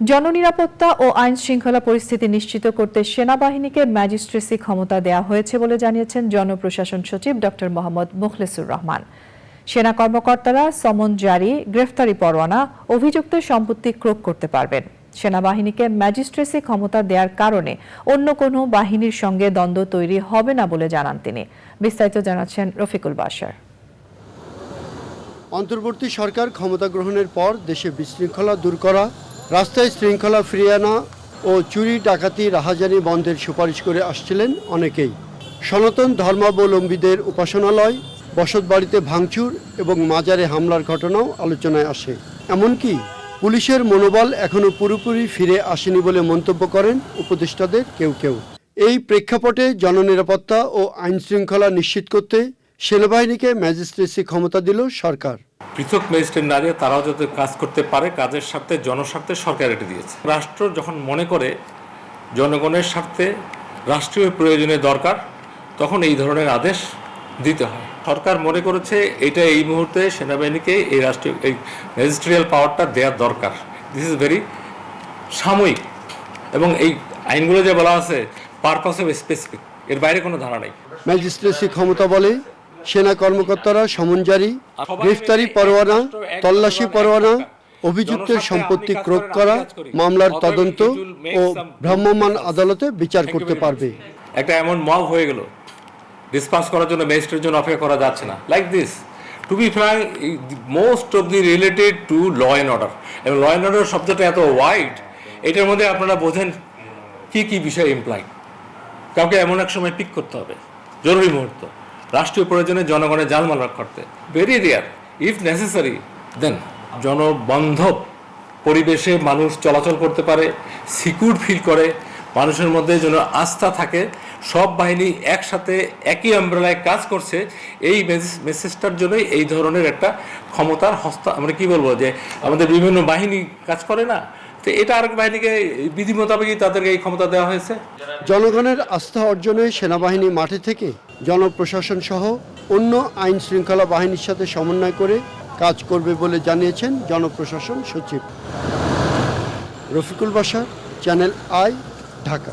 জননিরাপত্তা ও আইন শৃঙ্খলা পরিস্থিতি নিশ্চিত করতে সেনাবাহিনীকে ম্যাজিস্ট্রেসি ক্ষমতা দেওয়া হয়েছে বলে জানিয়েছেন জনপ্রশাসন সচিব ডক্টর মোহাম্মদ মুখলেসুর রহমান। সেনা কর্মকর্তারা সমন জারি, গ্রেফতারি পরোয়ানা অভিযুক্তের সম্পত্তি ক্রোক করতে পারবেন। সেনাবাহিনীকে ম্যাজিস্ট্রেসি ক্ষমতা দেওয়ার কারণে অন্য কোনো বাহিনীর সঙ্গে দ্বন্দ্ব তৈরি হবে না বলে জানান তিনি। বিস্তারিত জানাচ্ছেন রফিকুল বাশার। অন্তর্বর্তী সরকার ক্ষমতা গ্রহণের পর দেশে বিশৃঙ্খলা দূর করা রাস্তায় শৃঙ্খলা ফিরিয়ে আনা ও চুরি, ডাকাতি, রাহাজানি বন্ধের সুপারিশ করে আসছিলেন অনেকেই। সনাতন ধর্মাবলম্বীদের উপাসনালয়, বসতবাড়িতে ভাঙচুর এবং মাজারে হামলার ঘটনাও আলোচনায় আসে। এমনকি পুলিশের মনোবল এখনও পুরোপুরি ফিরে আসেনি বলে মন্তব্য করেন উপদেষ্টাদের কেউ কেউ। এই প্রেক্ষাপটে জননিরাপত্তা ও আইন শৃঙ্খলা নিশ্চিত করতে সেনাবাহিনীকে ম্যাজিস্ট্রেসি ক্ষমতা দিল সরকার। পৃথক ম্যাজিস্ট্রেট না দিয়ে তারাও যাতে কাজ করতে পারে, কাজের স্বার্থে, জনস্বার্থে সরকার এটি দিয়েছে। রাষ্ট্র যখন মনে করে জনগণের স্বার্থে রাষ্ট্রীয় প্রয়োজনে দরকার, তখন এই ধরনের আদেশ দিতে হয়। সরকার মনে করেছে এটা এই মুহূর্তে সেনাবাহিনীকে এই রাষ্ট্রীয়, এই ম্যাজিস্ট্রিয়াল পাওয়ারটা দেওয়ার দরকার। দিস ইজ ভেরি সাময়িক এবং এই আইনগুলো যে বলা আছে পারপাস অফ স্পেসিফিক এর বাইরে কোনো ধারা নেই। ম্যাজিস্ট্রেসি ক্ষমতা বলে সেনা কর্মকর্তারা সমন জারি গ্রেফতারি পরোয়ানা তল্লাশি পরোয়ানা অভিযুক্তের সম্পত্তি ক্রোক করা মামলার তদন্ত ও ভ্রাম্যমাণ আদালতে বিচার করতে পারবে। একটা এমন মব হয়ে গেল ডিসপাস করার জন্য ম্যাজিস্ট্রেটের জন্য অপেক্ষা করা যাচ্ছে না। Like this to be frank most of the related to law and order এবং ল অ্যান্ড অর্ডার শব্দটা এত ওয়াইড এটার মধ্যে আপনারা বোঝেন কি কি বিষয় ইমপ্লাই কাউকে এমন এক সময় পিক করতে হবে জরুরি মুহূর্ত। রাষ্ট্রীয় প্রয়োজনে জনগণের জালমাল করতে। Very rare if necessary then জনবান্ধব পরিবেশে মানুষ চলাচল করতে পারে সিকিউর ফিল করে, মানুষের মধ্যে যেন আস্থা থাকে, সব বাহিনী একসাথে একই আমব্রেলায় কাজ করছে, এই মেসেজটার জন্যই এই ধরনের একটা ক্ষমতার হস্তা আমরা কি বলব যে, আমাদের বিভিন্ন বাহিনী কাজ করে না তো এটা আরেক বাহিনীকে, বিধি মোতাবেকই তাদেরকে এই ক্ষমতা দেওয়া হয়েছে। জনগণের আস্থা অর্জনে সেনাবাহিনী মাঠে থেকে জনপ্রশাসন সহ অন্য আইন শৃঙ্খলা বাহিনীর সাথে সমন্বয় করে কাজ করবে বলে জানিয়েছেন জনপ্রশাসন সচিব। রফিকুল বাসা চ্যানেল আই, ঢাকা।